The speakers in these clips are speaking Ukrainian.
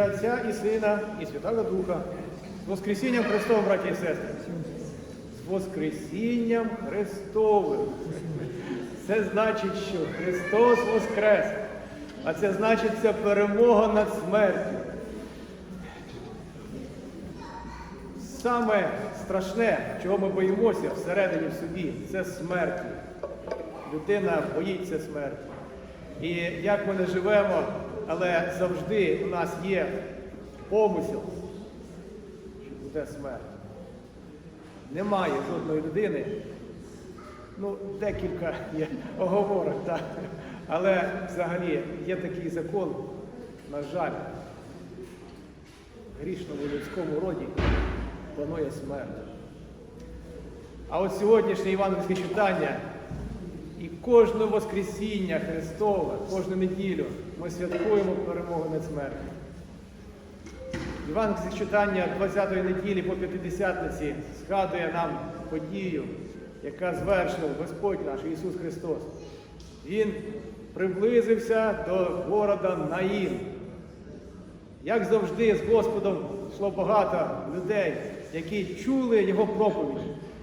ім'я Отця і Сина, і Святого Духа. З Воскресінням Христовим, браті і сестри. З Воскресінням Христовим. Це значить, що Христос Воскрес. А це значить це перемога над смертю. Саме страшне, чого ми боїмося всередині в собі, це смерть. Людина боїться смерті. І як ми не живемо, але завжди у нас є помисел, що буде смерть. Немає жодної людини, ну, декілька є оговорок, так. Але взагалі є такий закон, на жаль, грішному людському роді панує смерть. А от сьогоднішнє євангельське читання і кожне Воскресіння Христове, кожну неділю ми святкуємо перемогу над смертю. Євангельське читання 20-ї неділі по П'ятидесятниці згадує нам подію, яка звершив Господь наш Ісус Христос. Він приблизився до города Наїн. Як завжди, з Господом йшло багато людей, які чули Його проповідь,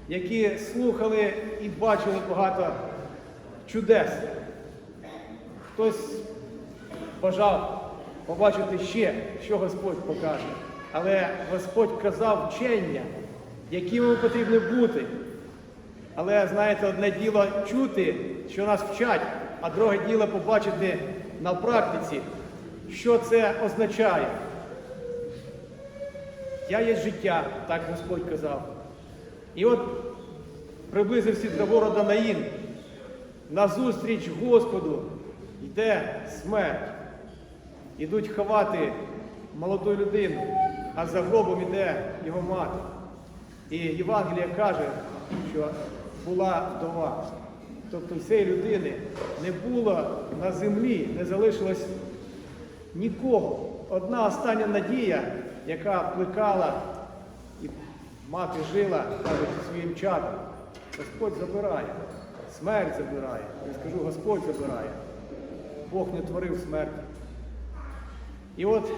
які слухали і бачили багато чудес. Хтось бажав побачити ще, що Господь покаже. Але Господь казав вчення, якими потрібно бути. Але знаєте, одне діло чути, що нас вчать, а друге діло побачити на практиці, що це означає. Я є життя, так Господь казав. І от приблизився до города Наїн. Назустріч Господу йде смерть. Ідуть ховати молоду людину, а за гробом йде його мати. І Євангелія каже, що була вдова. Тобто цієї людини не було на землі, не залишилось нікого. Одна остання надія, яка плекала і мати жила кажуть, своїм чадом. Господь забирає, смерть забирає. Я скажу, Господь забирає. Бог не творив смерть. І от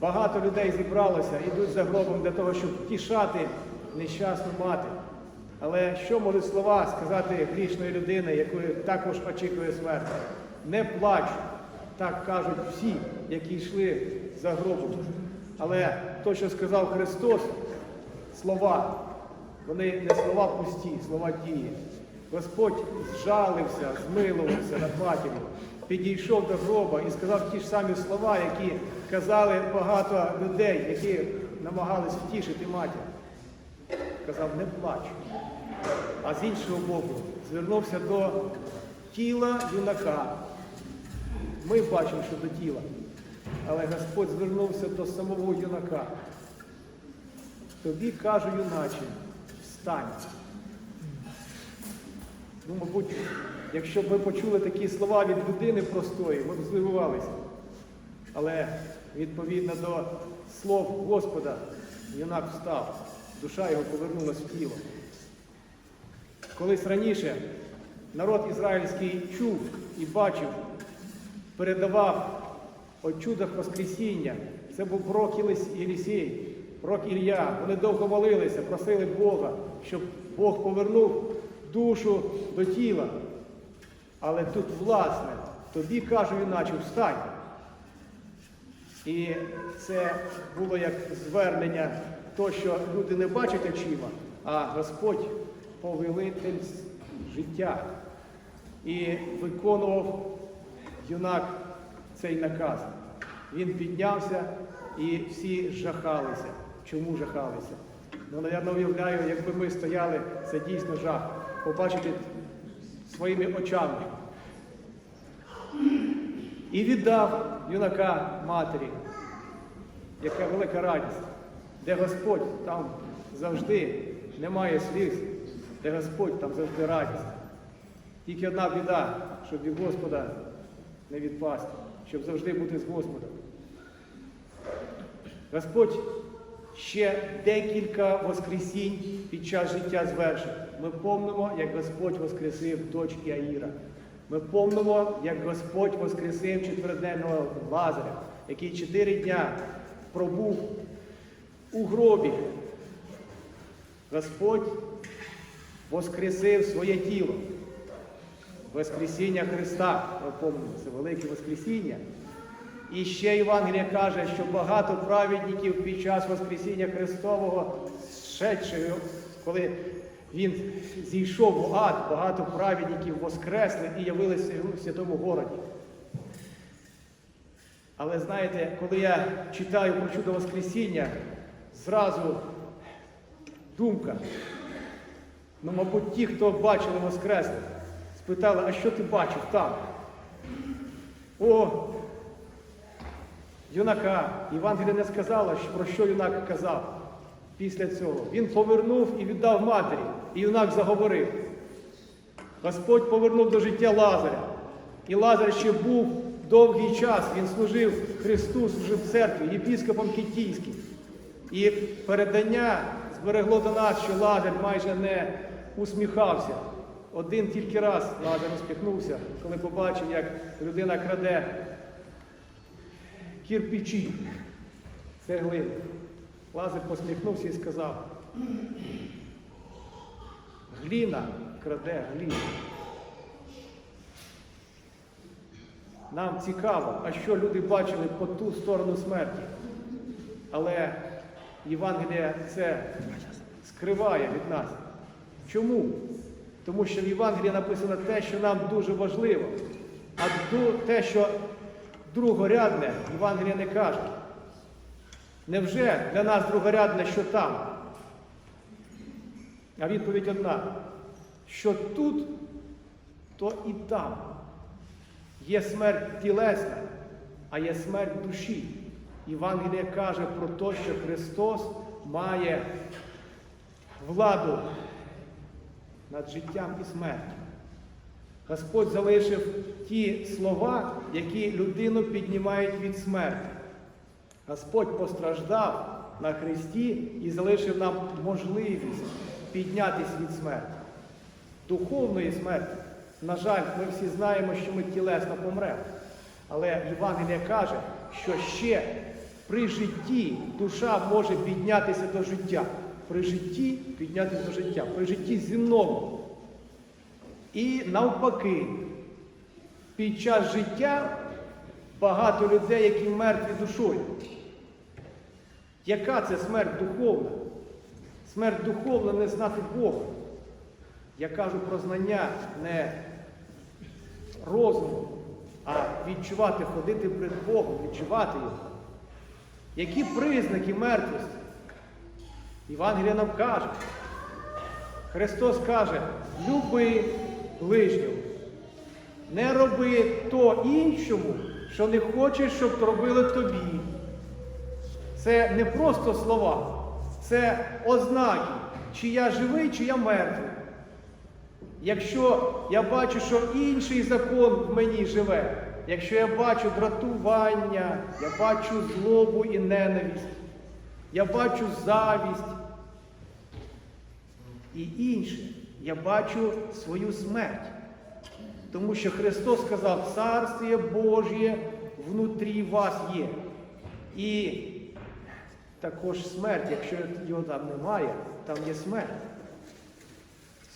багато людей зібралося, йдуть за гробом для того, щоб втішати нещасну мати. Але що можуть слова сказати грішної людини, якої також очікує смерть? Не плач, так кажуть всі, які йшли за гробом. Але то, що сказав Христос, слова, вони не слова пусті, слова дії. Господь зжалився, змилувався над матір'ю, підійшов до гроба і сказав ті ж самі слова, які казали багато людей, які намагались втішити матір. Казав, не плач. А з іншого боку, звернувся до тіла юнака. Ми бачимо, що до тіла. Але Господь звернувся до самого юнака. Тобі кажу, юначе, встань. Ну, мабуть, якщо б ми почули такі слова від людини простої, ми б здивувалися. Але відповідно до слов Господа, юнак встав, душа його повернулася в тіло. Колись раніше народ ізраїльський чув і бачив, передавав о чудах Воскресіння. Це був пророк Єлісій, пророк Ілля. Вони довго молилися, просили Бога, щоб Бог повернув душу до тіла. Але тут, власне, тобі кажу, іначе, встань. І це було як звернення, то, що люди не бачать очима, а Господь повелитель життя. І виконував юнак цей наказ. Він піднявся і всі жахалися. Чому жахалися? Ну, я уявляю, якби ми стояли, це дійсно жах. Побачити своїми очами. І віддав юнака матері, яка велика радість, де Господь там завжди немає сліз, де Господь там завжди радість. Тільки одна біда, щоб від Господа не відпасти, щоб завжди бути з Господом. Господь ще декілька воскресінь під час життя звершив. Ми помнимо, як Господь воскресив дочки Аїра. Ми помнимо, як Господь воскресив четверденного Лазаря, який чотири дня пробув у гробі. Господь воскресив своє тіло. Воскресіння Христа, ми помнимо, це велике Воскресіння. І ще Євангелія каже, що багато праведників під час Воскресіння Христового, шедши, коли Він зійшов в ад, багато праведників воскресли і явилися в святому городі. Але знаєте, коли я читаю про чудо Воскресіння, зразу думка. Ну, мабуть, ті, хто бачили Воскреслих, спитали, а що ти бачив там? О, юнака. Євангелія не сказала, про що юнак казав після цього. Він повернув і віддав матері, і юнак заговорив. Господь повернув до життя Лазаря. І Лазар ще був довгий час, він служив Христу, служив церкві, єпіскопом Китійським. І передання зберегло до нас, що Лазар майже не усміхався. Один тільки раз Лазар усміхнувся, коли побачив, як людина краде кірпічі, цеглини. Лазар посміхнувся і сказав, гліна краде гліну. Нам цікаво, а що люди бачили по ту сторону смерті. Але Євангелія це скриває від нас. Чому? Тому що в Євангелії написано те, що нам дуже важливо, а те, що другорядне, Євангелія не каже. Невже для нас другорядне, що там? А відповідь одна, що тут, то і там. Є смерть тілесна, а є смерть душі. Євангелія каже про те, що Христос має владу над життям і смертю. Господь залишив ті слова, які людину піднімають від смерті. Господь постраждав на Христі і залишив нам можливість піднятися від смерті. Духовної смерті. На жаль, ми всі знаємо, що ми тілесно помремо. Але Євангелія каже, що ще при житті душа може піднятися до життя. При житті піднятися до життя, при житті земному. І навпаки, під час життя багато людей, які мертві душою. Яка це смерть духовна? Смерть духовна не знати Бога. Я кажу про знання не розуму, а відчувати, ходити перед Богом, відчувати його. Які признаки мертвості? Євангелія нам каже. Христос каже, люби ближнього. Не роби то іншому, що не хочеш, щоб робили тобі. Це не просто слова, це ознаки, чи я живий, чи я мертвий. Якщо я бачу, що інший закон в мені живе, якщо я бачу дратування, я бачу злобу і ненависть, я бачу завість і інше, я бачу свою смерть. Тому що Христос сказав, Царствіє Божє внутрі вас є. І також смерть, якщо його там немає, там є смерть.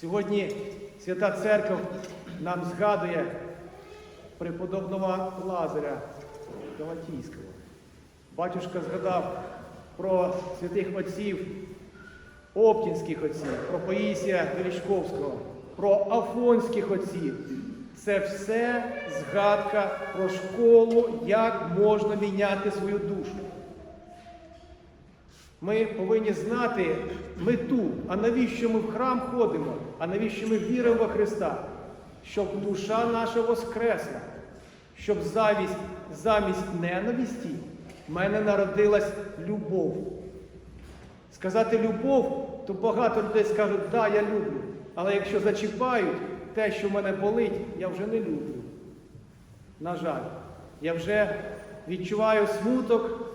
Сьогодні Свята Церква нам згадує преподобного Лазаря Галатійського. Батюшка згадав про святих отців, Оптінських отців, про Паїсія Величковського, про Афонських отців. Це все згадка про школу, як можна міняти свою душу. Ми повинні знати мету, а навіщо ми в храм ходимо, а навіщо ми віримо во Христа, щоб душа наша воскресла, щоб завість, замість ненависті в мене народилась любов. Сказати любов, то багато людей скажуть, да, я люблю. Але якщо зачіпають те, що в мене болить, я вже не люблю. На жаль, я вже відчуваю смуток,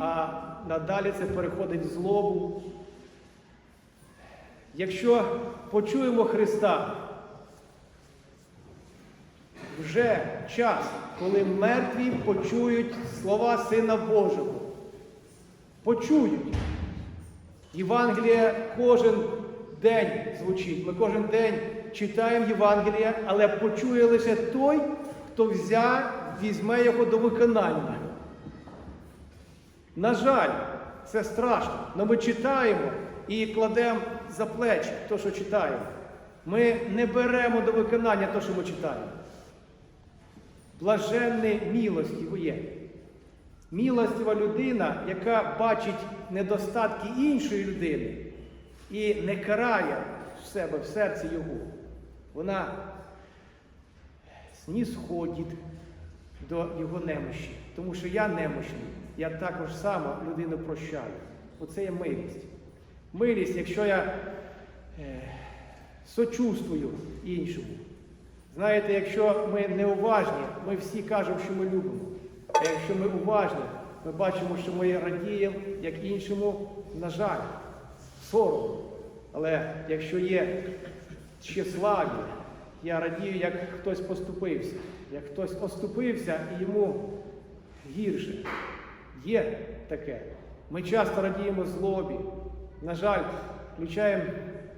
а надалі це переходить в злобу. Якщо почуємо Христа, вже час, коли мертві почують слова Сина Божого. Почують. Євангелія кожен день звучить. Ми кожен день читаємо Євангелія, але почує лише той, хто взяв, візьме його до виконання. На жаль, це страшно, але ми читаємо і кладемо за плечі те, що читаємо. Ми не беремо до виконання те, що ми читаємо. Блаженний милостивий є. Милостива людина, яка бачить недостатки іншої людини і не карає в себе в серці його. Вона снісходить до його немощі. Тому що я немощний, я також само людину прощаю. Оце є милість. Милість, якщо я е, сочувствую іншому. Знаєте, якщо ми неуважні, ми всі кажемо, що ми любимо. А якщо ми уважні, ми бачимо, що ми радіємо, як іншому, на жаль, соромно. Але якщо є тщеславі, я радію, як хтось поступився, як хтось оступився і йому гірше. Є таке. Ми часто радіємо злобі. На жаль, включаємо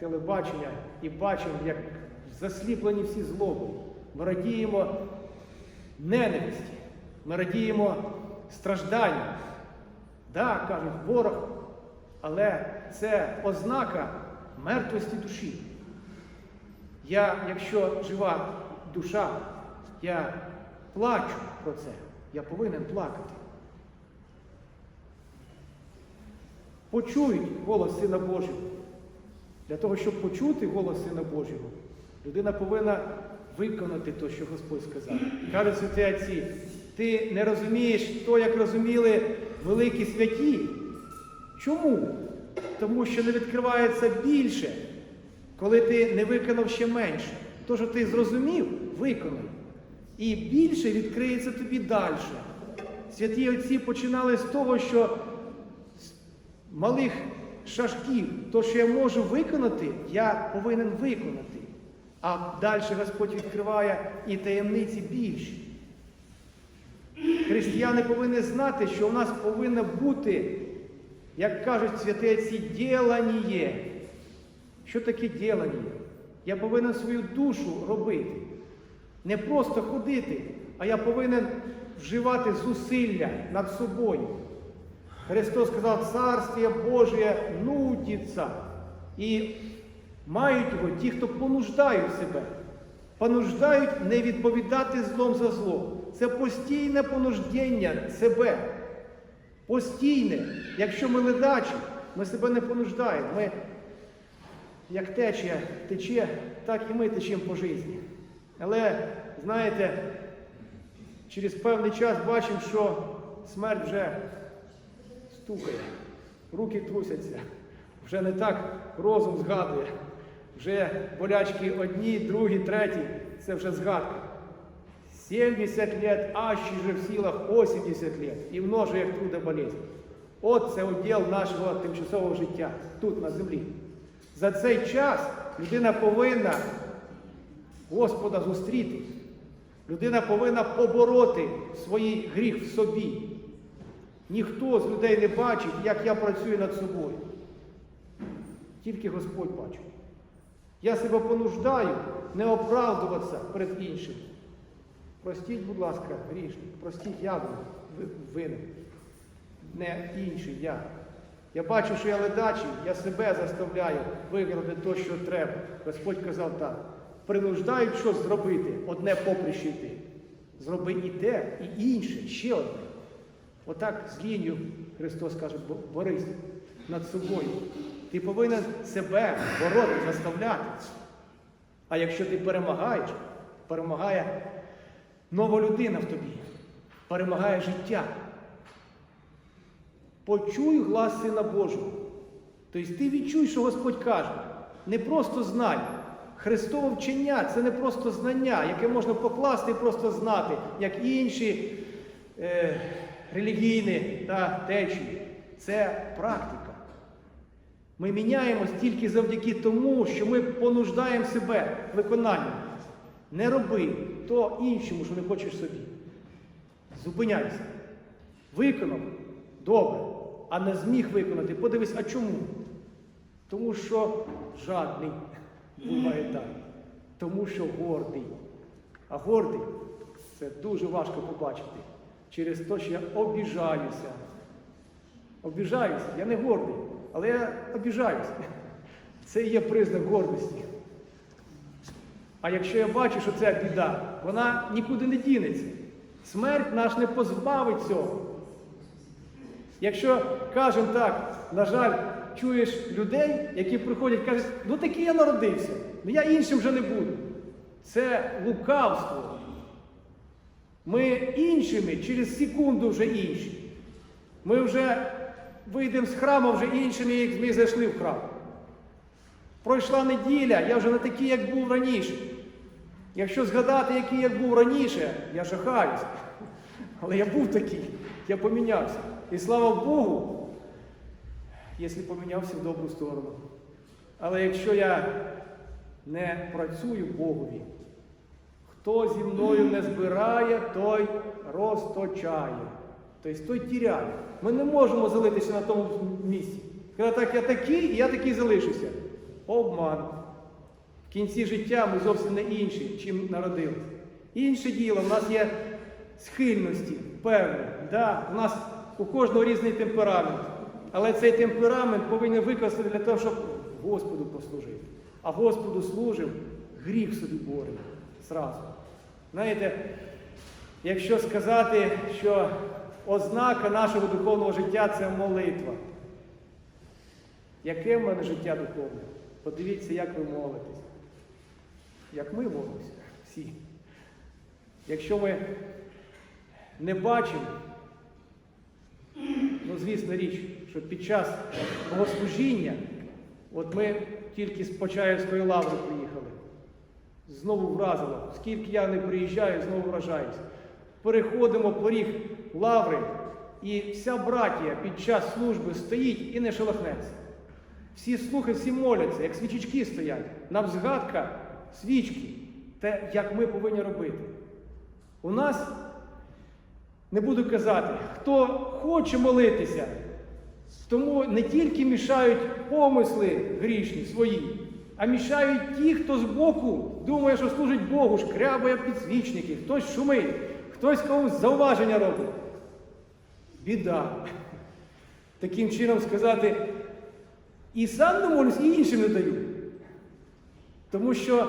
телебачення і бачимо, як засліплені всі злоби. Ми радіємо ненависті, ми радіємо стражданням. Да, кажуть, ворог, але це ознака мертвості душі. Я, якщо жива душа, я плачу про це, я повинен плакати. Почують голос Сина Божого. Для того, щоб почути голос Сина Божого, людина повинна виконати те, що Господь сказав. Каже святі отці, ти не розумієш то, як розуміли великі святі. Чому? Тому що не відкривається більше, коли ти не виконав ще менше. То, що ти зрозумів, виконай. І більше відкриється тобі далі. Святі отці починали з того, що малих шашків, то, що я можу виконати, я повинен виконати. А далі Господь відкриває і таємниці більші. Християни повинні знати, що у нас повинно бути, як кажуть святі отці, діланіє. Що таке діланіє? Я повинен свою душу робити. Не просто ходити, а я повинен вживати зусилля над собою. Христос сказав, Царствие Божие нудиться. І мають його ті, хто понуждають себе. Понуждають не відповідати злом за зло. Це постійне понуждення себе. Постійне. Якщо ми ледачі, ми себе не понуждаємо. Ми, як течія тече, так і ми течемо по житті. Але, знаєте, через певний час бачимо, що смерть вже стукає, руки трусяться, вже не так розум згадує. Вже болячки одні, другі, треті це вже згадка. 70 лет, а ще же в силах 80 лет і множує як труда болезнь. От це уділ нашого тимчасового життя тут на землі. За цей час людина повинна Господа зустріти. Людина повинна побороти свій гріх в собі. Ніхто з людей не бачить, як я працюю над собою. Тільки Господь бачить. Я себе понуждаю не оправдуватися перед іншим. Простіть, будь ласка, грішник, простіть я винен. Не інший я. Я бачу, що я ледачий, я себе заставляю виграти те, що треба. Господь казав так. Принуждають щось зробити, одне поприще йти. Зроби і те, і інше, ще одне. Отак з лінію Христос каже, борись над собою. Ти повинен себе бороти, заставляти. А якщо ти перемагаєш, перемагає нова людина в тобі, перемагає життя. Почуй глас Сина Божого. Тобто ти відчуй, що Господь каже. Не просто знай. Христове вчення це не просто знання, яке можна покласти і просто знати, як інші е, релігійні та течії. Це практика. Ми міняємось тільки завдяки тому, що ми понуждаємо себе виконанням. Не роби то іншому, що не хочеш собі. Зупиняйся. Виконав добре, а не зміг виконати. Подивись, а чому? Тому що жадний буває так. Тому що гордий. А гордий це дуже важко побачити через те, що я обіжаюся. Обіжаюся, я не гордий, але я обіжаюся. Це і є признак гордості. А якщо я бачу, що це біда, вона нікуди не дінеться. Смерть наш не позбавить цього. Якщо кажемо так, на жаль, чуєш людей, які приходять, кажуть, ну такий я народився, ну я іншим вже не буду. Це лукавство. Ми іншими через секунду вже інші. Ми вже вийдемо з храму вже іншими, як ми зайшли в храм. Пройшла неділя, я вже не такий, як був раніше. Якщо згадати, який я був раніше, я жахаюся. Але я був такий, я помінявся. І слава Богу, якщо помінявся в добру сторону. Але якщо я не працюю Богові, хто зі мною не збирає, той розточає. Тобто той тіряє. Ми не можемо залитися на тому місці. Коли так я такий, і я такий залишуся. Обман. В кінці життя ми зовсім не інші, чим народилися. Інше діло, в нас є схильності, певні. Да, у нас у кожного різний темперамент. Але цей темперамент повинен використати для того, щоб Господу послужити. А Господу служив, гріх собі боремо зразу. Знаєте, якщо сказати, що ознака нашого духовного життя це молитва. Яке в мене життя духовне? Подивіться, як ви молитесь. Як ми молимося всі. Якщо ми не бачимо, ну, звісно річ, що під час богослужіння, от ми тільки з Почаївської лаври приїхали, знову вразило. Скільки я не приїжджаю, знову вражаюся. Переходимо поріг лаври, і вся братія під час служби стоїть і не шелохнеться. Всі слухають, всі моляться, як свічечки стоять. Нам згадка свічки, те, як ми повинні робити. У нас, не буду казати, хто хоче молитися, тому не тільки мішають помисли грішні свої, а мішають ті, хто збоку думає, що служить Богу, шкрябає підсвічники, хтось шумить, хтось комусь зауваження робить. Біда. Таким чином сказати, і сам не молюсь, і іншим не даю. Тому що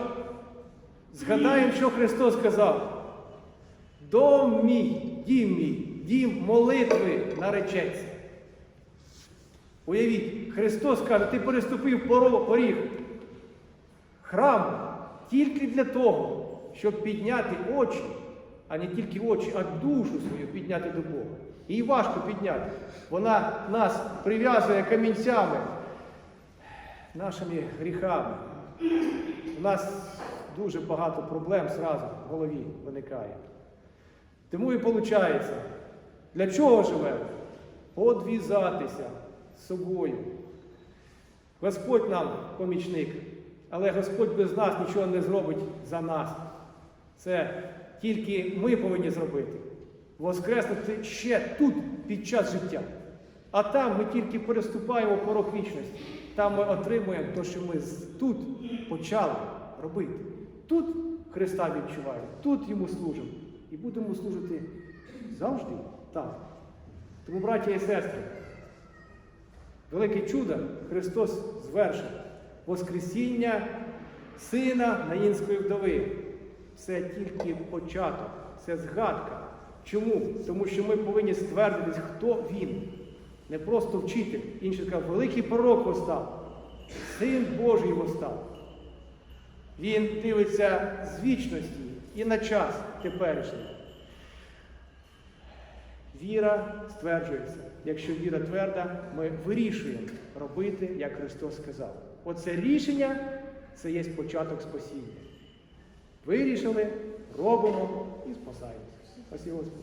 згадаємо, що Христос сказав. Дом мій, дім мій, дім молитви наречеться. Уявіть, Христос каже, ти переступив поріг храму тільки для того, щоб підняти очі, а не тільки очі, а душу свою підняти до Бога. Її важко підняти. Вона нас прив'язує камінцями, нашими гріхами. У нас дуже багато проблем зразу в голові виникає. Тому і виходить, для чого живемо? Подвізатися з собою. Господь нам помічник, але Господь без нас нічого не зробить за нас. Це тільки ми повинні зробити. Воскреснути ще тут під час життя. А там ми тільки переступаємо порог вічності. Там ми отримуємо те, що ми тут почали робити. Тут Христа відчуваємо, тут йому служимо. І будемо служити завжди так. Тому, браті і сестри, велике чудо Христос звершив Воскресіння Сина Наїнської вдови. Це тільки початок, це згадка. Чому? Тому що ми повинні ствердитись, хто він. Не просто вчитель. Інший сказав, великий пророк постав, син Божий постав. Він дивиться з вічності і на час теперішній. Віра стверджується. Якщо віра тверда, ми вирішуємо робити, як Христос сказав. Оце рішення це є початок спасіння. Вирішили, робимо і спасаємося. Спасибо Господи.